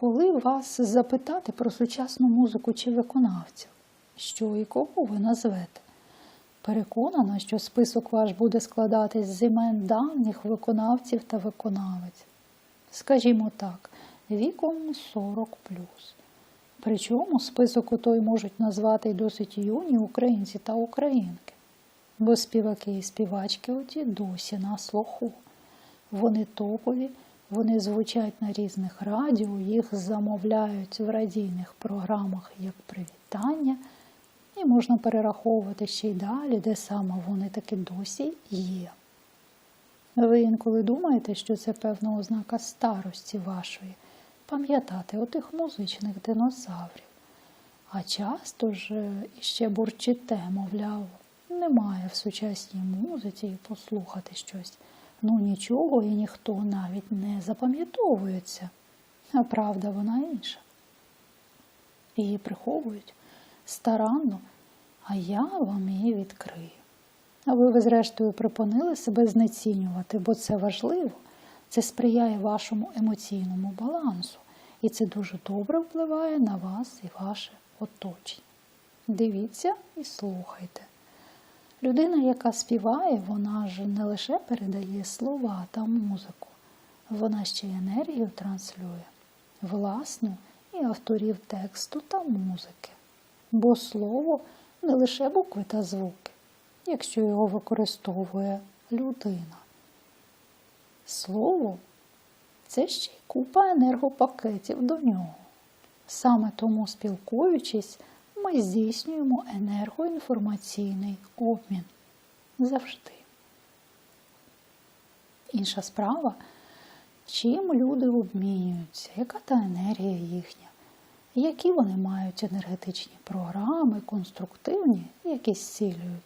Коли вас запитати про сучасну музику чи виконавців, що і кого ви назвете? Переконана, що список ваш буде складатись з імен давніх виконавців та виконавець. Скажімо так, віком 40 Причому список у той можуть назвати й досить юні українці та українки, бо співаки і співачки оті досі на слуху. Вони топові, вони звучать на різних радіо, їх замовляють в радійних програмах як привітання, і можна перераховувати ще й далі, де саме вони таки досі є. Ви інколи думаєте, що це певна ознака старості вашої пам'ятати отих музичних динозаврів. А часто ж іще бурчите, мовляв, немає в сучасній музиці послухати щось. Ну нічого і ніхто навіть не запам'ятовується. А правда вона інша. Її приховують старанно, а я вам її відкрию. Аби ви, зрештою, припинили себе знецінювати, бо це важливо, це сприяє вашому емоційному балансу, і це дуже добре впливає на вас і ваше оточення. Дивіться і слухайте. Людина, яка співає, вона ж не лише передає слова та музику, вона ще й енергію транслює, власну і авторів тексту та музики. Бо слово не лише букви та звуки, якщо його використовує людина. Слово це ще й купа енергопакетів до нього. Саме тому, спілкуючись, ми здійснюємо енергоінформаційний обмін завжди. Інша справа, чим люди обмінюються, яка та енергія їхня, які вони мають енергетичні програми, конструктивні, які зцілюють,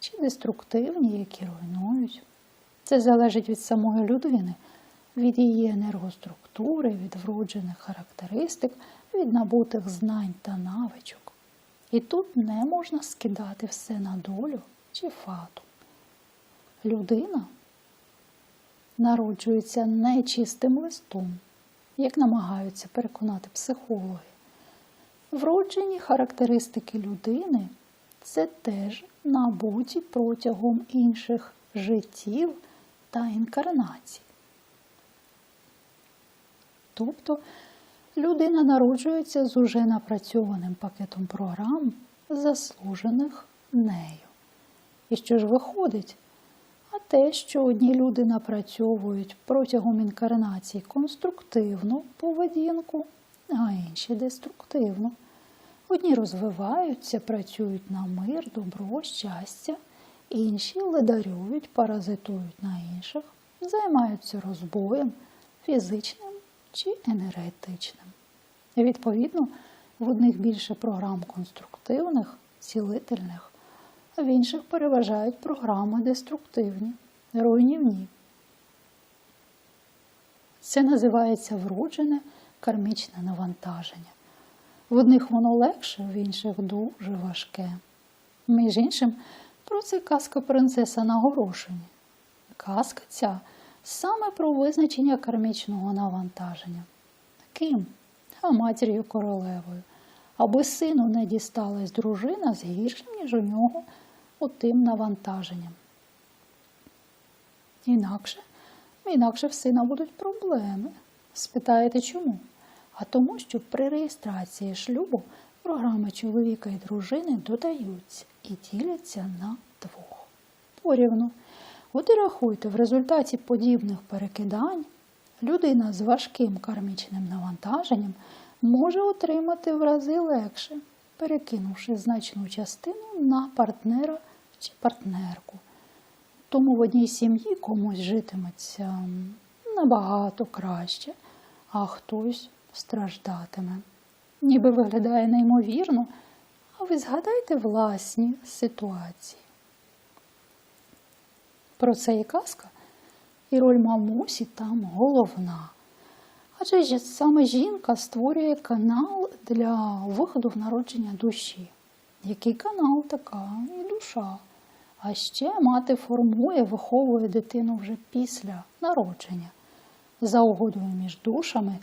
чи деструктивні, які руйнують. Це залежить від самої людини, від її енергоструктури, від вроджених характеристик, від набутих знань та навичок. І тут не можна скидати все на долю чи фату. Людина народжується нечистим листом, як намагаються переконати психологи. Вроджені характеристики людини це теж набуті протягом інших життів та інкарнацій. Тобто людина народжується з уже напрацьованим пакетом програм, заслужених нею. І що ж виходить? А те, що одні люди напрацьовують протягом інкарнацій конструктивну поведінку, а інші деструктивну. Одні розвиваються, працюють на мир, добро, щастя, інші ледарюють, паразитують на інших, займаються розбоєм фізичним чи енергетичним. Відповідно, в одних більше програм конструктивних, цілительних, а в інших переважають програми деструктивні, руйнівні. Це називається вроджене кармічне навантаження. В одних воно легше, в інших дуже важке. Між іншим, про це казка принцеса на горошині. Казка ця саме про визначення кармічного навантаження. Ким? А матір'ю королевою. Аби сину не дісталась дружина з гіршим, ніж у нього отим навантаженням. Інакше, інакше в сина будуть проблеми. Спитаєте чому? А тому, що при реєстрації шлюбу програми чоловіка і дружини додаються і діляться на двох. Порівну. От і рахуйте, в результаті подібних перекидань людина з важким кармічним навантаженням може отримати в рази легше, перекинувши значну частину на партнера чи партнерку. Тому в одній сім'ї комусь житиметься набагато краще, а хтось страждатиме. Ніби виглядає неймовірно, а ви згадайте власні ситуації. Про це і казка, і роль мамусі там головна. Адже саме жінка створює канал для виходу в народження душі. Який канал, така і душа. А ще мати формує, виховує дитину вже після народження. За угодою між душами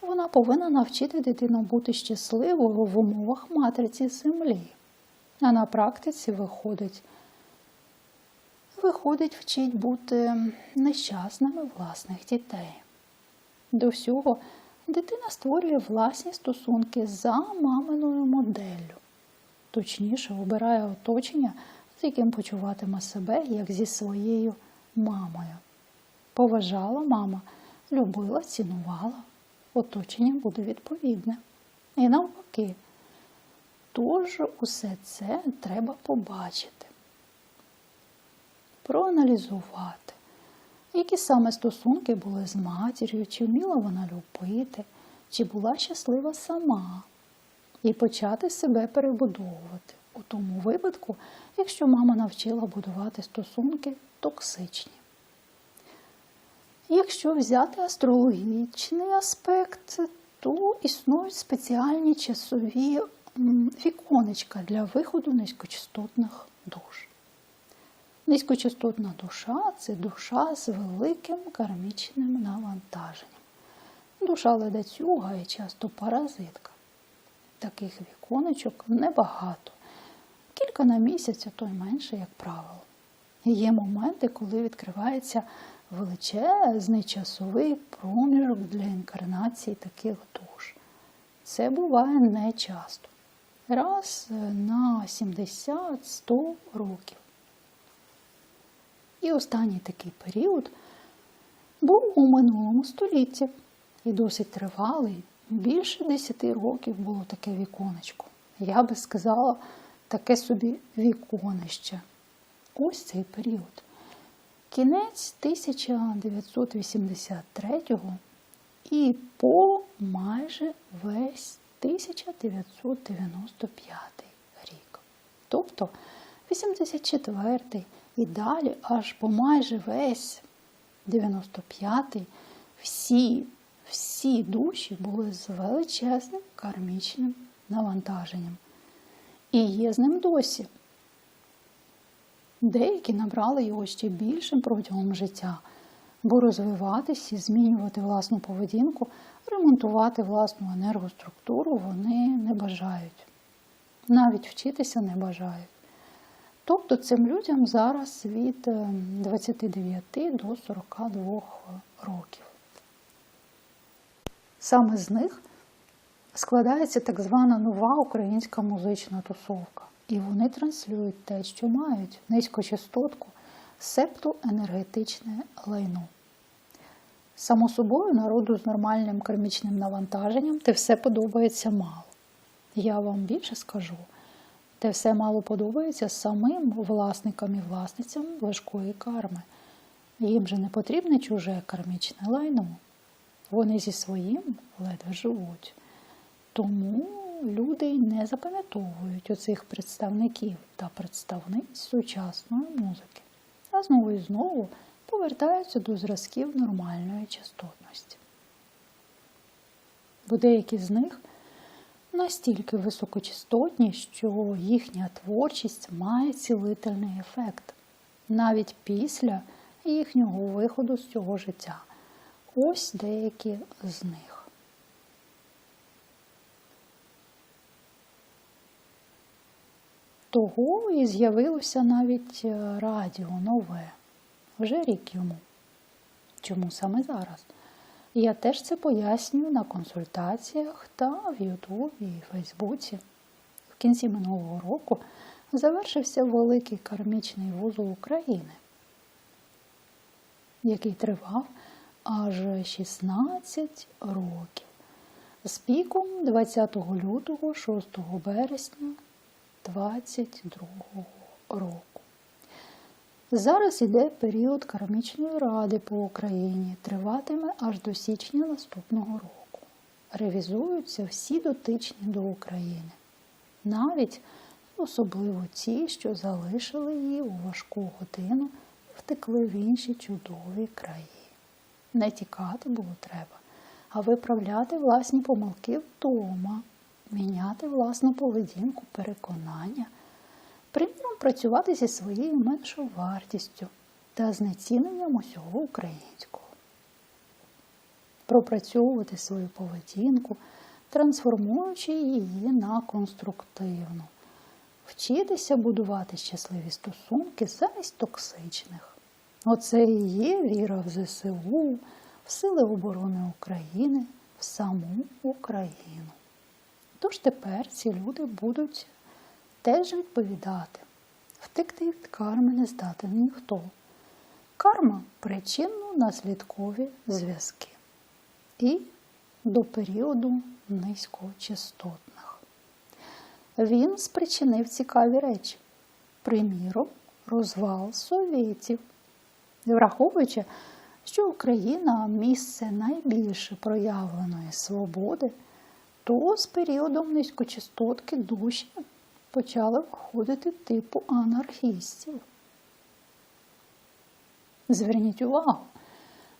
Вона повинна навчити дитину бути щасливою в умовах матриці землі. А на практиці виходить, виходить, вчить бути нещасними власних дітей. До всього дитина створює власні стосунки за маминою моделлю, точніше обирає оточення, з яким почуватиме себе, як зі своєю мамою. Поважала мама, любила, цінувала, оточення буде відповідне. І навпаки. Тож усе це треба побачити, проаналізувати, які саме стосунки були з матір'ю, чи вміла вона любити, чи була щаслива сама, і почати себе перебудовувати у тому випадку, якщо мама навчила будувати стосунки токсичні. Якщо взяти астрологічний аспект, то існують спеціальні часові віконечка для виходу низькочастотних душ. Низькочастотна душа це душа з великим кармічним навантаженням. Душа ледацюга і часто паразитка. Таких віконечок небагато. Кілька на місяць, а то й менше, як правило. Є моменти, коли відкривається величезний часовий проміжок для інкарнації таких душ. Це буває не часто. Раз на 70-100 років. І останній такий період був у минулому столітті і досить тривалий. Більше 10 років було таке віконечко. Я би сказала, таке собі віконище. Ось цей період. Кінець 1983 і по майже весь 1995 рік. Тобто 84 і далі аж по майже весь 95-й всі, всі душі були з величезним кармічним навантаженням. І є з ним досі. Деякі набрали його ще більшим протягом життя, бо розвиватися змінювати власну поведінку, ремонтувати власну енергоструктуру вони не бажають. Навіть вчитися не бажають. Тобто цим людям зараз від 29 до 42 років. Саме з них складається так звана нова українська музична тусовка. І вони транслюють те, що мають низькочастотку, септу енергетичне лайно. Само собою, народу з нормальним кармічним навантаженням те все подобається мало. Я вам більше скажу, те все мало подобається самим власникам і власницям важкої карми. Їм же не потрібне чуже кармічне лайно. Вони зі своїм ледве живуть. Тому люди не запам'ятовують оцих представників та представниць сучасної музики, а знову і знову повертаються до зразків нормальної частотності. Бо деякі з них настільки високочастотні, що їхня творчість має цілительний ефект навіть після їхнього виходу з цього життя. Ось деякі з них. Того і з'явилося навіть е, радіо нове, вже рік йому. Чому саме зараз? Я теж це пояснюю на консультаціях та в Ютубі і Фейсбуці. В кінці минулого року завершився великий кармічний вузол України, який тривав аж 16 років. З піком 20 лютого, 6 березня 22 року. Зараз іде період кармічної ради по Україні, триватиме аж до січня наступного року. Ревізуються всі дотичні до України, навіть особливо ті, що залишили її у важку годину втекли в інші чудові краї. Не тікати було треба, а виправляти власні помилки вдома міняти власну поведінку, переконання, приміром працювати зі своєю меншовартістю та знеціненням усього українського. пропрацьовувати свою поведінку, трансформуючи її на конструктивну, вчитися будувати щасливі стосунки замість токсичних. Оце і є віра в ЗСУ, в Сили оборони України, в саму Україну. Тож тепер ці люди будуть теж відповідати. Втекти від карми не здатен ніхто. Карма причинно-наслідкові зв'язки. І до періоду низькочастотних. Він спричинив цікаві речі. Приміром, розвал совєтів. Враховуючи, що Україна місце найбільше проявленої свободи, то з періодом низькочастотки душі почали виходити типу анархістів. Зверніть увагу,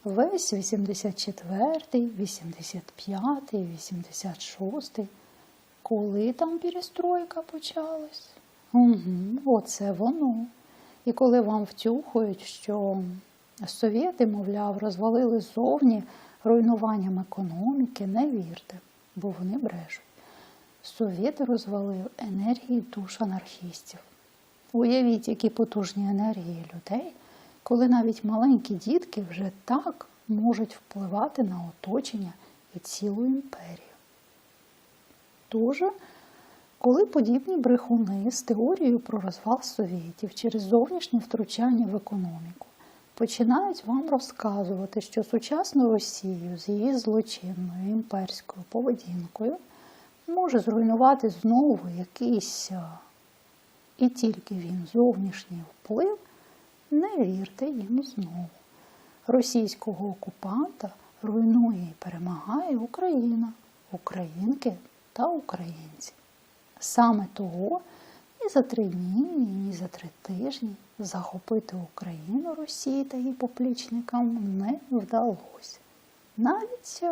весь 84, 85, 86, коли там перестройка почалась? Угу, Оце воно. І коли вам втюхують, що совєти, мовляв, розвалили зовні руйнуванням економіки, не вірте, бо вони брешуть. Совєти розвалив енергії душ анархістів. Уявіть, які потужні енергії людей, коли навіть маленькі дітки вже так можуть впливати на оточення і цілу імперію. Тож, коли подібні брехуни з теорією про розвал совєтів через зовнішнє втручання в економіку починають вам розказувати, що сучасну Росію з її злочинною імперською поведінкою може зруйнувати знову якийсь і тільки він зовнішній вплив, не вірте їм знову. Російського окупанта руйнує і перемагає Україна, українки та українці. Саме того і за три дні, ні за три тижні захопити Україну Росії та її поплічникам не вдалося. Навіть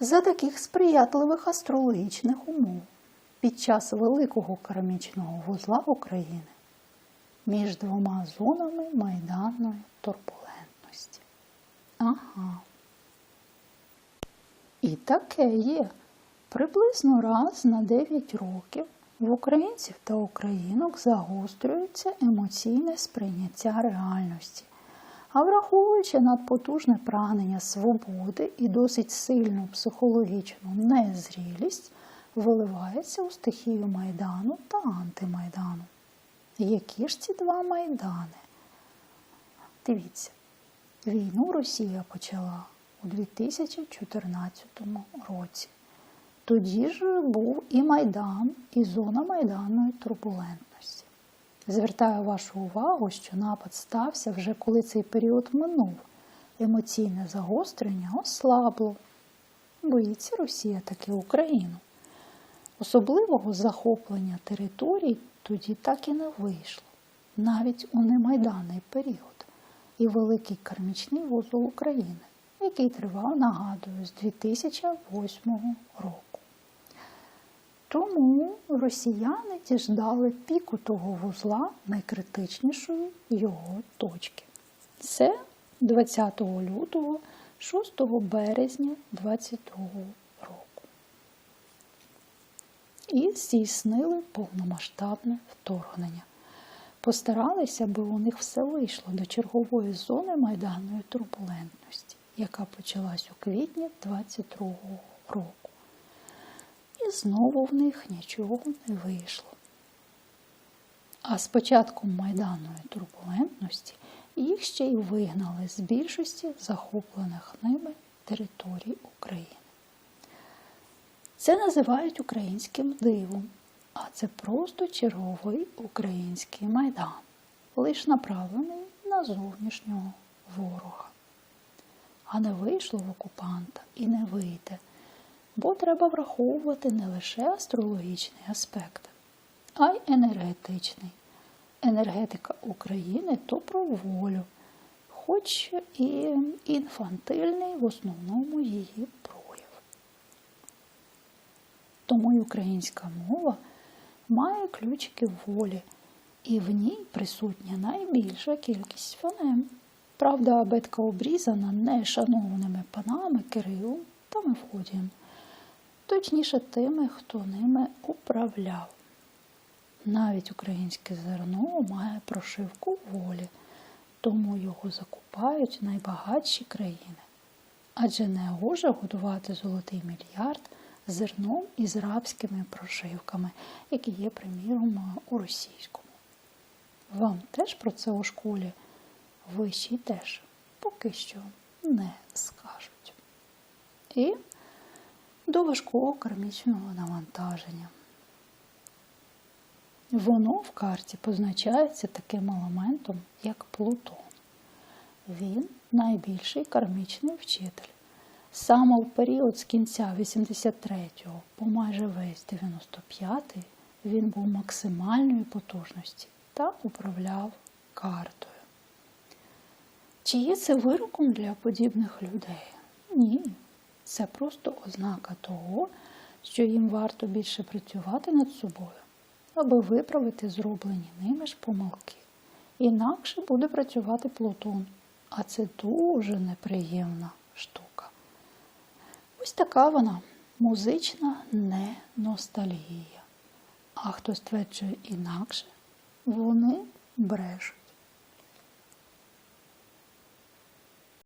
за таких сприятливих астрологічних умов під час великого кармічного вузла України між двома зонами майданної турбулентності. Ага. І таке є. Приблизно раз на 9 років в українців та українок загострюється емоційне сприйняття реальності. А враховуючи надпотужне прагнення свободи і досить сильну психологічну незрілість, виливається у стихію Майдану та антимайдану. Які ж ці два майдани? Дивіться, війну Росія почала у 2014 році. Тоді ж був і Майдан, і зона майданної турбулентності. Звертаю вашу увагу, що напад стався вже коли цей період минув. Емоційне загострення ослабло. Боїться Росія таки Україну. Особливого захоплення територій тоді так і не вийшло, навіть у немайданний період і великий кармічний вузол України, який тривав, нагадую, з 2008 року. Тому росіяни діждали піку того вузла найкритичнішої його точки. Це 20 лютого, 6 березня 22 року. І здійснили повномасштабне вторгнення. Постаралися, аби у них все вийшло до чергової зони майданної турбулентності, яка почалась у квітні 22 року і знову в них нічого не вийшло. А з початком майданної турбулентності їх ще й вигнали з більшості захоплених ними територій України. Це називають українським дивом, а це просто черговий український майдан, лиш направлений на зовнішнього ворога. А не вийшло в окупанта і не вийде бо треба враховувати не лише астрологічний аспект, а й енергетичний. Енергетика України то про волю, хоч і інфантильний в основному її прояв. Тому й українська мова має ключики волі, і в ній присутня найбільша кількість фонем. Правда, абетка обрізана нешановними панами Кирилом та Мефодієм, точніше тими, хто ними управляв. Навіть українське зерно має прошивку волі, тому його закупають найбагатші країни. Адже не гоже годувати золотий мільярд зерном із рабськими прошивками, які є, приміром, у російському. Вам теж про це у школі вищі теж поки що не скажуть. І до важкого кармічного навантаження. Воно в карті позначається таким елементом, як Плутон. Він найбільший кармічний вчитель. Саме в період з кінця 83-го по майже весь 95-й він був максимальної потужності та управляв картою. Чи є це вироком для подібних людей? Ні. Це просто ознака того, що їм варто більше працювати над собою, аби виправити зроблені ними ж помилки. Інакше буде працювати Плутон, а це дуже неприємна штука. Ось така вона музична не ностальгія. А хто стверджує інакше, вони брешуть.